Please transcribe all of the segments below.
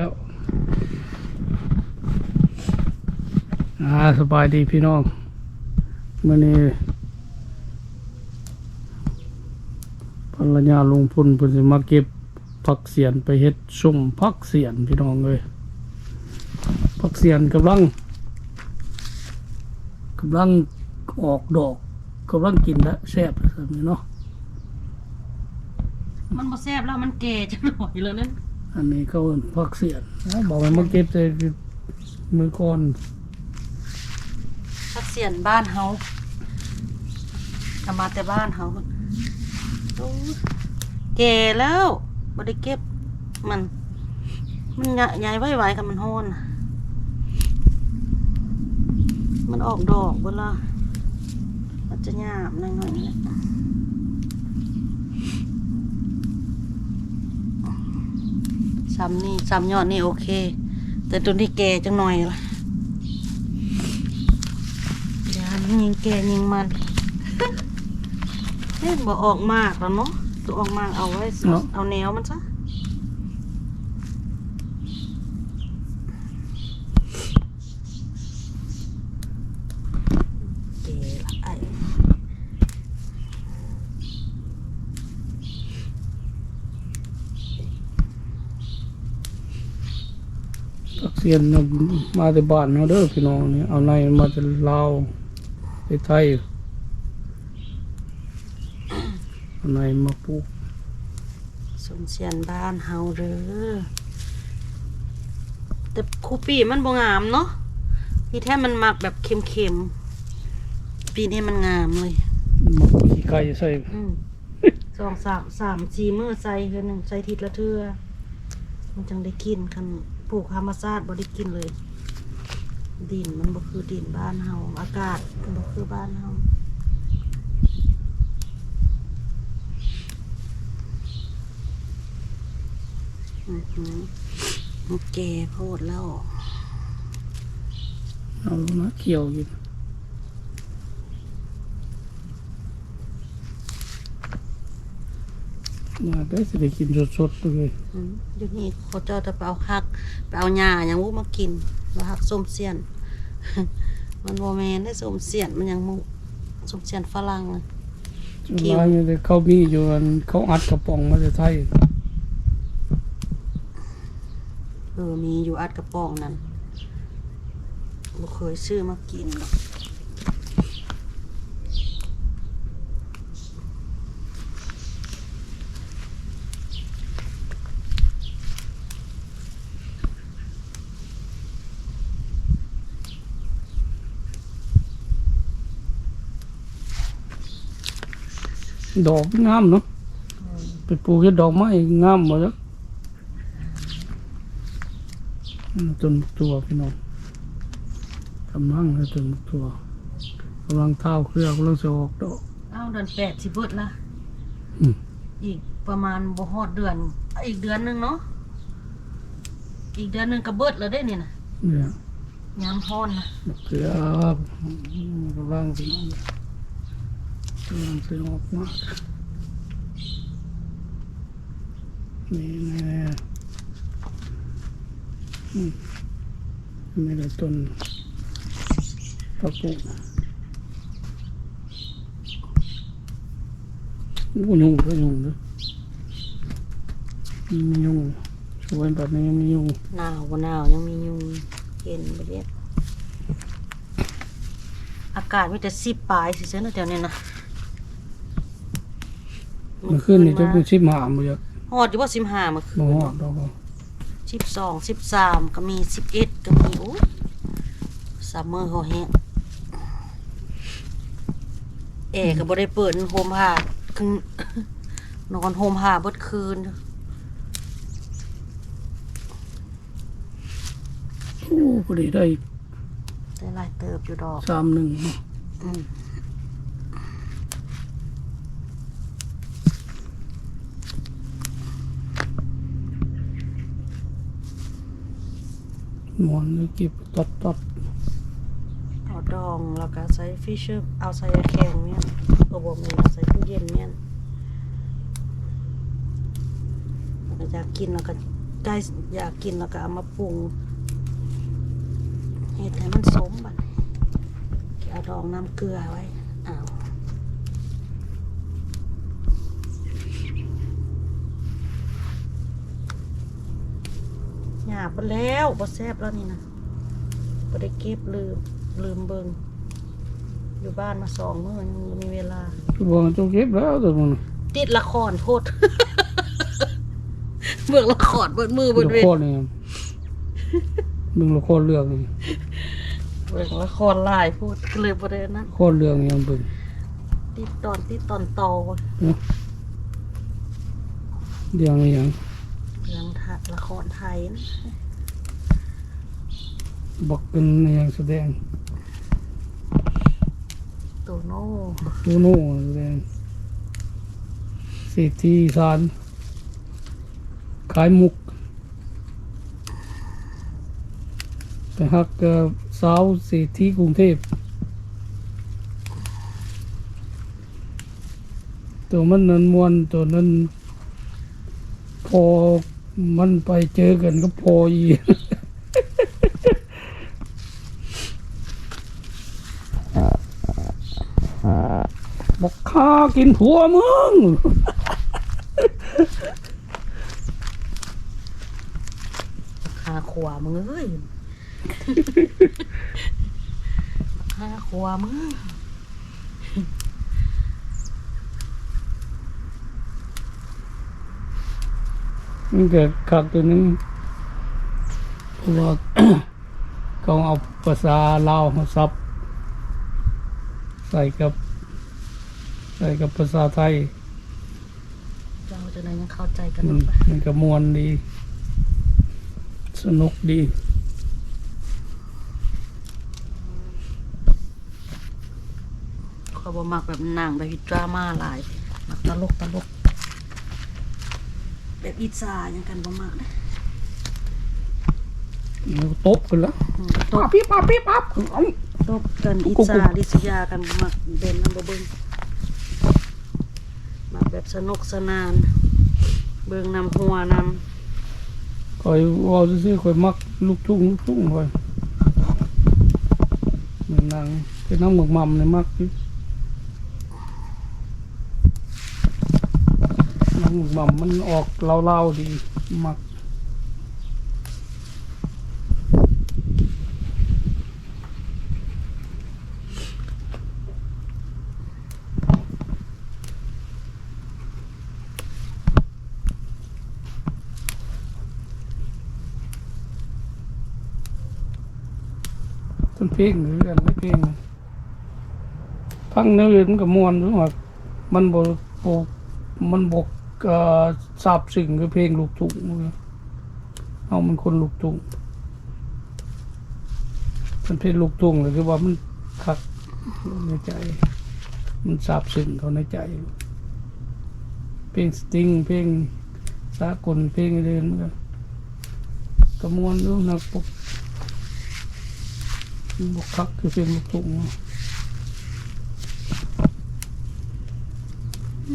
แล้วอ่าสบายดีพี่น้องมื่อนี้ภรรยาลงพุนเพิ่นสิมาเก็บผักเสียนไปเฮ็ดสุ่มผักเสียนพี่น้องเลยผักเสียนกำลังกำลังออกดอกกำลังกินและแซ่บแบบนี้เนาะมันบ่แซ่บแล้วมันแก่จังหน่อยแล้วนั่น อันนี้เขาเอิ้นผักเสียนบอกให้มาเก็บใส่มือก่อนพักเสียนบ้านเฮาเอามาแต่บ้านเฮาโอ้ยแก่แล้วบ่ได้เก็บมัน มันใหญ่ใหญ่ไวๆกับมันโหนน่ะมันออกดอกเวลามันจะหยาบหน่อยๆนี่ ซ้ำนี่ซ้ำยอดนี่โอเค แต่ตัวนี้แก่จังหน่อยละเดี๋ยวมันยิงแก่ยิงมันเล่นบ่ออกมากแล้วเนาะตัวออกมากเอาไว้สิเอาแนวมันซะแก่ละไอ้ ผักเสียนน่ะมาแต่บ้านเนาะเด้อพี่น้องนี่เอาในมาจากลาวไปไทยเอาในมาปลูกสวนเสียนบ้านเฮาเด้อแต่คูปีมันบ่งามเนาะพี่แท้มันมักแบบเค็มๆปีนี้มันงามเลยมาขี้ไก่ใส่อืมสองสามสามสี่มื้อใส่เทื่อหนึ่งใส่ทิศละเทื่อมันจังได้กินคัน ปลูกธรรมชาติบ่ได้กินเลย ดินมันบ่คือดินบ้านเฮาอากาศมันบ่คือบ้านเฮาอือหือแก่โพดแล้ว เอานะเกี่ยวอยู่ มาได้สิได้กินสดๆเลยอืมเดี๋ยวนี้เขาเจ้าจะไปเอาฮักไปเอาหญ้าอย่างมูมากินว่าฮักส้มเสียน มันโมแมนได้ส้มเสียนมันยังมูส้มเสียนฝรั่งน่ะเคี่ยวร้านอยู่แต่เขามีอยู่อันเขาอัดกระป๋องมาจากไทยเออมีอยู่อัดกระป๋องนั่นบ่เคยซื้อมากินหรอก ดอกงามเนาะไปปลูกเฮ็ดดอกไม้งามหมดแล้วอืมต้นตัวพี่น้องกำลังเลยต้นตัวกำลังเท้าเครือกำลังจะออกดอกเอ้าเดือนแปดสิเบิดละอืมอีกประมาณบ่ฮอดเดือน อีกเดือนหนึงเนาะอีกเดือนหนึงก็เบิดแล้วได้นี่นะเนี่ยยามฮ้อนนะมะเขือกำลัง พี่น้องกำลังจะออกมากนี่แน่อืมไม่ได้ต้นปะปุกโอ้ยุ่งก็ยุ่งเลยม่ยุ่งช่วยแบบนี้ยังม่ยุ่งหนาวบ่หนาวยังมียุงเย็นบ่เรียกอากาศมีแต่สิบปลายสิเซนะแถวนี้นะ มื่อคืนนี่จะเป็นชิบหามเลยฮอดอยู่ว่าสิบห้าเมื่อคืบ่นฮอดดอกบ่สิบสองสิบสามก็มีสิบเอ็ดก็มีโอ้ซัมเมอร์เขาแห้งแอร์ก็บ่ได้เปิดโฮมผ้าคือนอนโฮมผ้าเบิดคืน โอ้พอดีได้ได้หลายเติบอยู่ดอก สามหนึ่งอืม หมอนเลยเก็บตัดตัดเอาดองแล้วก็ใส่ฟิชเชอร์เอาใส่แข็งเนี่ยโอ้บ่แม่นใส่ตู้เย็นเนี่ยอยากกินแล้วก็กใกล้อยากกินแล้วก็เอามาปรุงเฮ็ดให้มันสมบัดเอาดองน้ำเกลือไว้หยาบไปแล้วบ่แซ่บแล้วนี่นะบ่ได้เก็บลืมลืมเบิงอยู่บ้านมาสองมื้อยังมีเวลาบอกว่าเจ้าเก็บแล้วแต่มันติดละครโพดเบิ่งละครเบิดมือเบิดละเวครนี่มึงละครเรื่องนี่เบิ่งละครหลายโพดก็เลยบ่ได้นะละครเรื่องนี่มันเบิ่งติดตอนติดตอนโตอเรื่องนี้ยัง เรื่องทัดละครไทยนะบอกเป็นอหยังแสดงโตโน่ตูโน่แสดงเศรษฐีอีสารขายมุก ไปฮักกับสาวเศรษฐีกรุงเทพตัวมันนั้นมวนตัวนั้นพอ มันไปเจอกันก็พออีบอกข้ากินผัวมึงคาขวามึงเอ้ยคาขวามึง มันเกิดขัดตัวนึงเพราะว่าเขาเอาภาษาลาวมาซับ ใส่กับ ใส่กับภาษาไทยเราจะได้ยังเข้าใจกันมัลนงไปมันก็มวนดี สนุกดีขอยบ่มักแบบหนังแบบดราม่าหลาย มักตลกตลก แบบอีสานยังกันบ่มักนะมันก็ตบกันแล้วอืมตปั๊บบปิ๊บปั๊บปิ๊บปั๊บเอาตบกันอิจาริษยากันมักเด่นนำบ่เบิ่งมักแบบสนุกสนาน เบิ่งนำหัวนำคอยเว่าซื่อๆคอยมักลูกทุ่งลูกทุ่งคอยเหมือนนางเป็นน้ำหมึกมัมเนี่ยมักอ ยู่น้ำหมึกมัมมันออกเล่าๆดีมักต้นเพลงหรือกันไม่เพลงฟังเนื้ออื่นมันกับมวนรู้ว่ามันบกมันบก เอ่อทราบซึ้งคือเพลงลูกทุ่งเอามันคนลูกทุ่งมันเพลงลูกทุ่งเลยคือว่ามันคักในใจ มันทราบซึ้งเขาในใจ เพลงสตริงเพลงสากลเพลงอะไรมันก็กระมวลรู้นักปกบกคักคือเพลงลูกทุ่ง ลู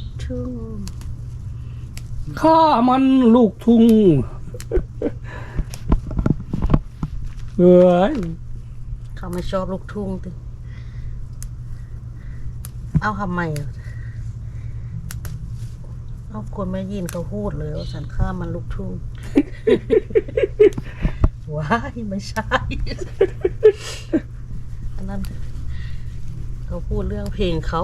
กทุ่งข้ามันลูกทุ่งเอ้ยเขาไม่ชอบลูกทุ่งติเอาทำไมอะเอาคนไม่ยินเขาพูดเลยว่าสันข้ามมันลูกทุ่งว้ายไม่ใช่อันนั้นเขา พูดเรื่องเพลงเขา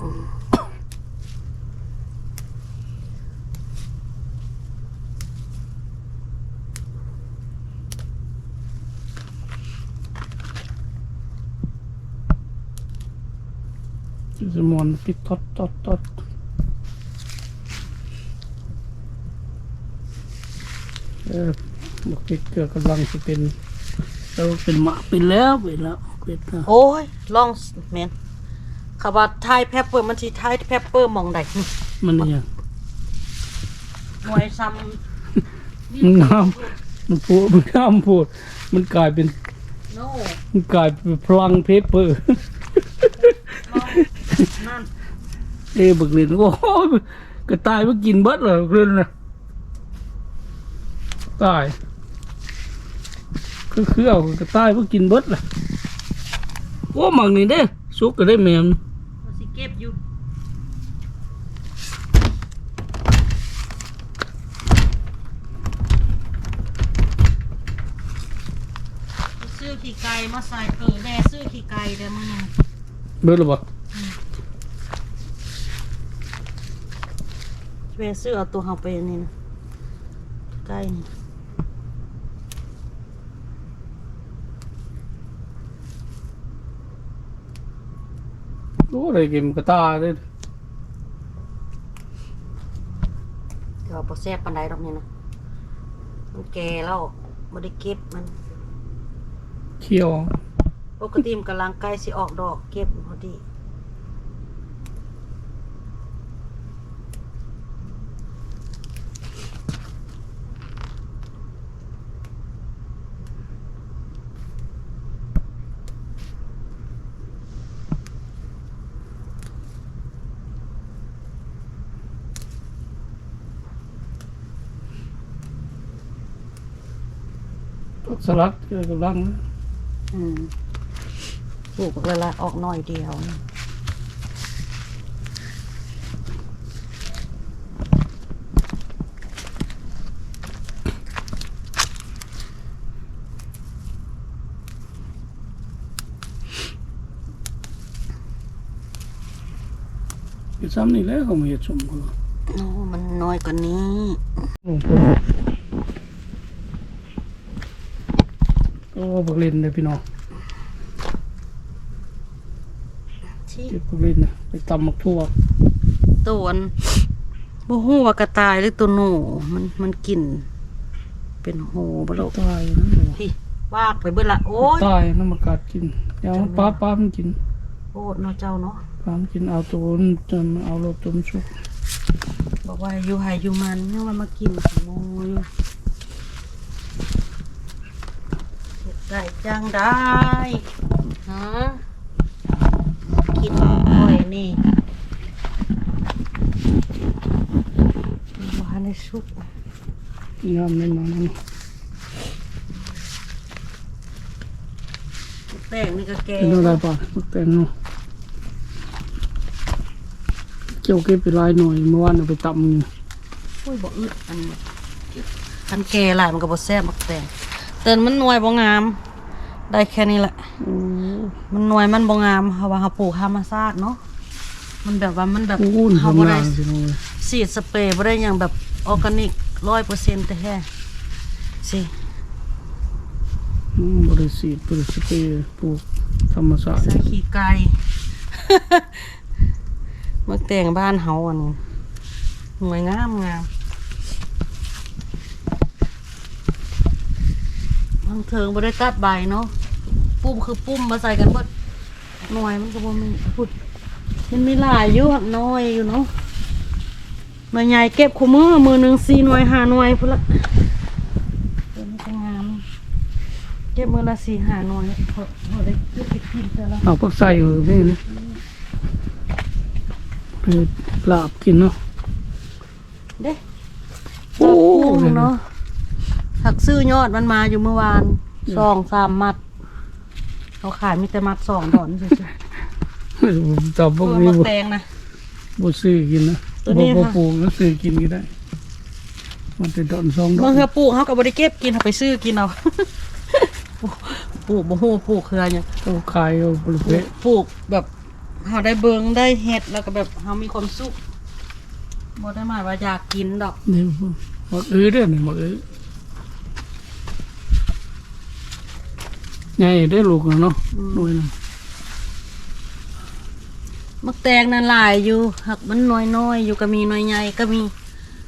อืมสมอนปิดทอดทอดทอด บอกพริกเกือกำลังจะเป็นเราเป็นหมาเป็นแล้วเป็นแล้วเป็นแล้โอ้ยลองแมนคำว่ไทยแพปเปอร์มันสีไทยแพปเปอร์มองใดมันเนี่ยหน่วยซ้ำมันงามมันพูดมันข้ามพูดมันกลายเป็นมันกลายเป็นพลังเพปเปอร์ไเอ้บึกเรียนโอ้ยกระต่ายมากินเบิร์ดเหรอเรื่องนะ ตายคือคือเอากระต่ายมากินเบิดเลยโอ้หมักนี่เด้สุกก็ได้แม่มเราสิเก็บอยู่ซื้อขี้ไก่มาใส่เออแม่ซื้อขี้ไก่เดี๋ยวมึงเบิดหรือเปล่าแม่ซื้อเอาตัวเฮาไปนี่นะไก่นี่ โอ้ได้กินกระต่ายเด้เดี๋ยวบ่แซ่บปานใดดอกนี่นะมันแก่แล้วบ่ได้เก็บมันเคี่ยวปกติมันกำลังใกล้สิออกดอกเก็บพอดี ลัดก็กำลังอืมปลูกเวลาออกหน่อยเดียวนะอยู่ซ้ำนี่แหล้วเขามาเห็ดสมกันโอ้มันน้อยกว่านี้โอ้บักเล่นเลยพี่น้องที่เก็บบักเล่นนะไปตำมักทั่วตัวอันบ่ฮู้ว่ากระต่ายหรือตัวหนูมันมันกิน เป็นโหบ่ลูกตายนะพี่วากไปเบิดละโอ้ยตายน้ำมันกัดกินเดี๋ยวป้าป้ามันกินโอดเนาะเจ้าเนาะป้ามันกินเอาตัวนั้นจนเอารถจมสุกบอกว่าอยู่ไห้อยู่มันเนี่ยมันมากินโมอยู่เฮ็ด ได้จังได้ฮะกินค่อยนี่บ้านในสุกยามในมันนั่นแป้งนี่ก็แกเป็นอะไรป่ะมักแต่งเนาะเจ้าเก็บไปหลายหน่อยเมื่อวานเอาไปตำอยู่โอ้ยบ่อึดอันนี้คันแกหลายมันก็บ่แซ่บมักแต่ง เตือนมันหน่วยบ่งาม ได้แค่นี้แหละโอ้มันหน่วยมันบ่งามเพราะว่าเฮาปลูกธรรมชาติเนาะมันแบบว่ามันแบบโหเฮาทำบ่งาได้นสิน้องเอ้ยฉีดสเปรย์บ่ได้หยังแบบออร์แกนิก100%แต่แท้สิอืมบริสีบริสเปรย์ปลูกธรรมชาติใส่ขี้ไก่มาแต่งบ้านเฮาอันนี้หน่วยงามงาม บางเทิงบ่ได้ตัดใบเนาะปุ้มคือปุ้มมาใส่กันเบิดหน่วยมันก็บ่มีพุดมันมีหลายอยู่หักน้อยอยู่เนาะหน่วยใหญ่เก็บคู่มือมือหนึ่งสี่หน่วยห้าหน่วยพุ่นละตัวนี้ก็งามเก็บมือละสี่ห้าหน่วยพอพอได้เก็บไปกินแต่ละเอาพวกใส่เออนี่นะไปลาบกินเนาะเด้โอ้กุ้งเนาะ หักซื้อยอดมันมาอยู่เมื่อวานสองสามมัด เขาขายมีแต่มัดสองดอนเฉยจับๆพวกเออนี้มักบ่แตงนะบ่ซื้อกินนะตัวนี้บ่บ่ค่ะปลูกแล้วซื้อกินก็ได้ มันจะดอนสองดอบางนเทื่อปลูกเขาก็บ่ได้เก็บกินเขาไปซื้อกินเอาปลูกบ่ฮู้ปลูกคืออะไรเนี่ยเขาขายเอาบริเวณปลูกแบบเฮาได้เบิงได้เฮ็ดแล้วก็แบบเฮามีความสุขบ่ได้หมายว่าอยากกินดอกนี่หมดอื้อเด้อนี่หมดอื้อ ใหญ่ได้ลูกแล้วเนาะหน่วยนึงมักแตงนั่นหลายอยู่ หักมันน้อยๆอยู่ก็มีน้อยใหญ่ก็มี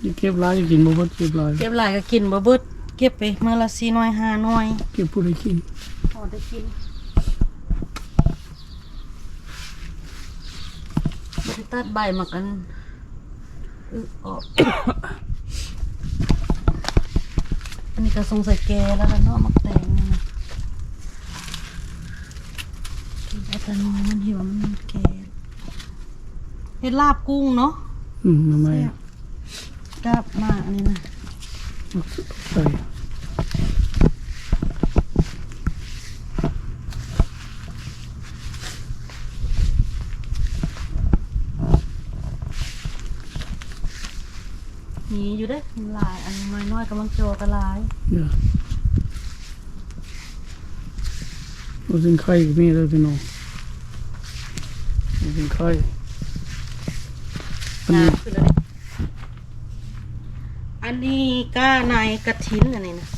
นี่เก็บหลายกินบ่เบิดเก็บหลายเก็บหลายก็กินบ่เบิดเก็บไปมื้อละ4น้อย5น้อยเก็บผู้ใดกินพอได้กินบ่ได้ตัดใบมากันอึออกอันนี้ก็สงสัยแกแล้วล่ะเนาะมักแตงนี่นะกิน ไปแต่น้อยมันหิวมันแก่เฮ็ดลาบกุ้งเนาะอืมไม่กลับมาอันนี้นะใส่มีอยู่เด้อหลายอันน้อยๆกำลังโจกระลายเดี๋ยวเอาสินไข่ก็มีเลยพี่น้องเอาสิ นไข่อันนี้น้ำขึ้นแล้วเด้อันนี้ก้านายกระถินอันนี้นะ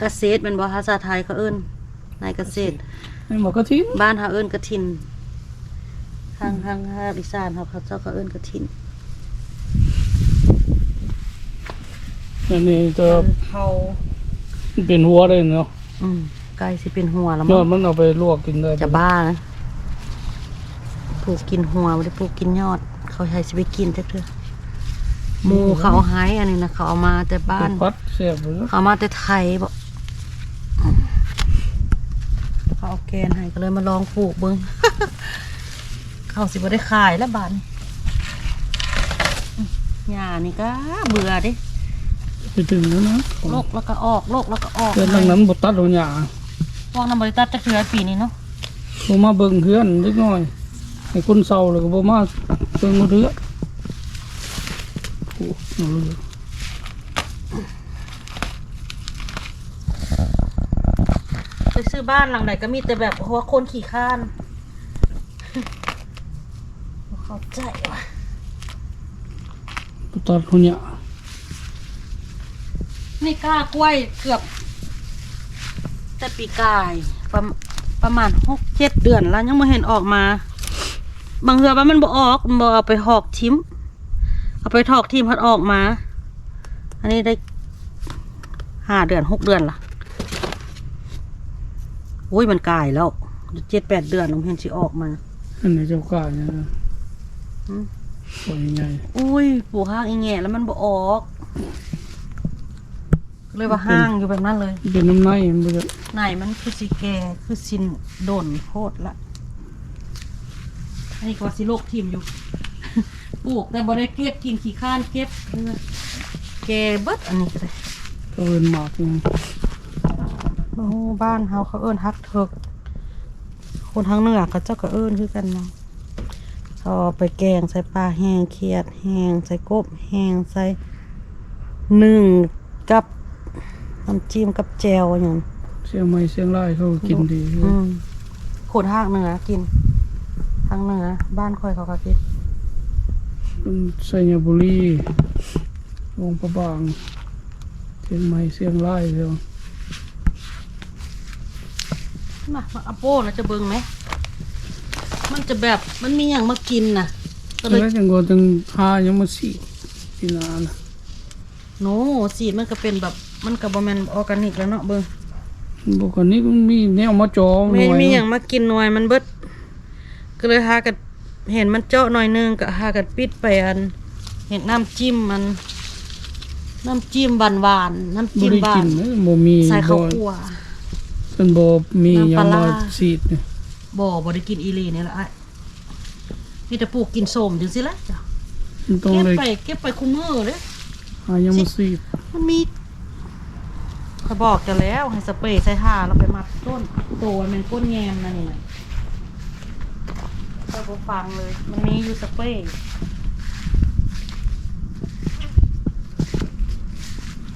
เกษตรเป็นบ่ภาษาไทยเขาเอิ้นนายเกษตรให้หมอกระทิ้นบ้านเขาเอิ้นกระถินทางทางภาคอีสานเขาเขาเจ้าเขาเอิ้นกระถินอันนี้จะเขาเป็นหัวได้เนาะอืมไก่สิเป็นหัวแล้วยมั้องดมันเอาไปลวกกินได้จะบ้านะป ลูกกินหัวไม่ได้ปลูกกินยอด เขาใช้สิไปกินเถอะๆหมูเขาเอาหายอันนี้นะเขาเอามาแต่บ้านพัดแซ่บเลยเขาเอามาแต่ไทยบอกเขาเอาแกนให้ก็เลยมาลองปลูกเบิ้งเขาสิบ่ได้ขายแล้วบาทนี่อืมหญ้านี่ก็เบื่อเดิไปถึงแล้วนะโลกแล้วก็ออกโลกแล้วก็ออกเกิดดังนั้นบตัดเอาหยาพวกน้ำบริตัดจะเกลือปีนี้เนาะบ่มาเบิ่งเพื่อนนิดหน่อย ให้คนเศร้าแล้วก็บ่มาเบิ่งเรือโอ้เอาเลยไปซื้อบ้านหลังไหนก็มีแต่แบบหัวคนขี่ข้านบ่เข้าใจว่ะบตัดเขาหยานี่กล้ากล้วยเกือบ แต่ปีกายประมประมาณหกเจ็ดเดือนแล้วยังไม่เห็นออกมา บางเทือว่ามันบ่ออกมันบ่เอาไปหอกทิมเอาไปถอกทิมพัดออกมา อันนี้ได้ห้าเดือนหกเดือนละโอ้ยมันกายแล้วเจ็ดแปดเดือนผมเห็นสิออกมาอันนี้เจ้ากล้าเนี่ยนะอืมปล่อยยังไงอุ้ยปลูกห้างอีแง่แล้วมันบ่ออกก็เลยว่าห้างอยู่แบบนั้นเลยเป็นน้ำในมันบ่จะไหนมันคือสีแกคือสินโดนโคตรละ อันนี้ก็ว่าสิโลกทีมอยู่ ปลูกแต่บ่ได้เก็บกินขี้ข้านเก็บเออแกเบิดอันนี้ก็ได้เขาเอิ้นหมากนี่โอ้บ้านเฮาเขาเอิ้นฮักเถิกคนทางเหนือเขาเจ้าก็เอิ้นคือกันเนาะเขาเอาไปแกงใส่ปลาแห้งเขียดแห้งใส่กบแห้งใส่หนึ่งกับน้ำจิ้มกับแจวอย่างเสียงไม้เสียงไล่เขาก็กินดี อืมขนทางเหนือกิน ทางเหนือบ้านคอยเขาก็กินมันไสยบุรีวงประบางเสียงไม้เสียงไล่เดียวมามาอาโป้นะจะเบิ่งไหม มันจะแบบมันมีอย่างมากินน่ะก็เลยแล้วจังก็จังหายังมาสิปีหนานะโนสีดมันก็เป็นแบบมันกับบแมนออร์แกนิกแล้วเนาะเบิ่งบอกว่านี่มันมีแนวมาจอหไม่น่วยมีอย่างมากินหน่วยมันเบิด ก็เลยหากันเห็นมันเจาะหน่อยนึงก็หากันปิดไปอัน เห็นน้ำจิ้มมัน น้ำจิ้มหวานหวานๆน้ำบ่จิ้มได้หวากินนนะบ่มีใส่ข้าวบ่คั่วเพิ่นบ่มีหยังน้ำปลามาร้าสีดเนี่ยบ่บ่ได้กินอีหลีนี่ละไอ้มีแต่ปลูกกินส้มจังสิละจ้ะมันต้องเก็บเลยไปเก็บไปคุมมือเด้อหายังมาสีดมันมีเขาบอกกันแล้วให้สเปรย์ใส่ท่าแล้วไปมัดต้นโตมันเป็นก้นแยมนั่นนี่นะ เราก็ฟังเลย มันมีอยู่สเปรย์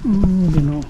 อือพี่น้อง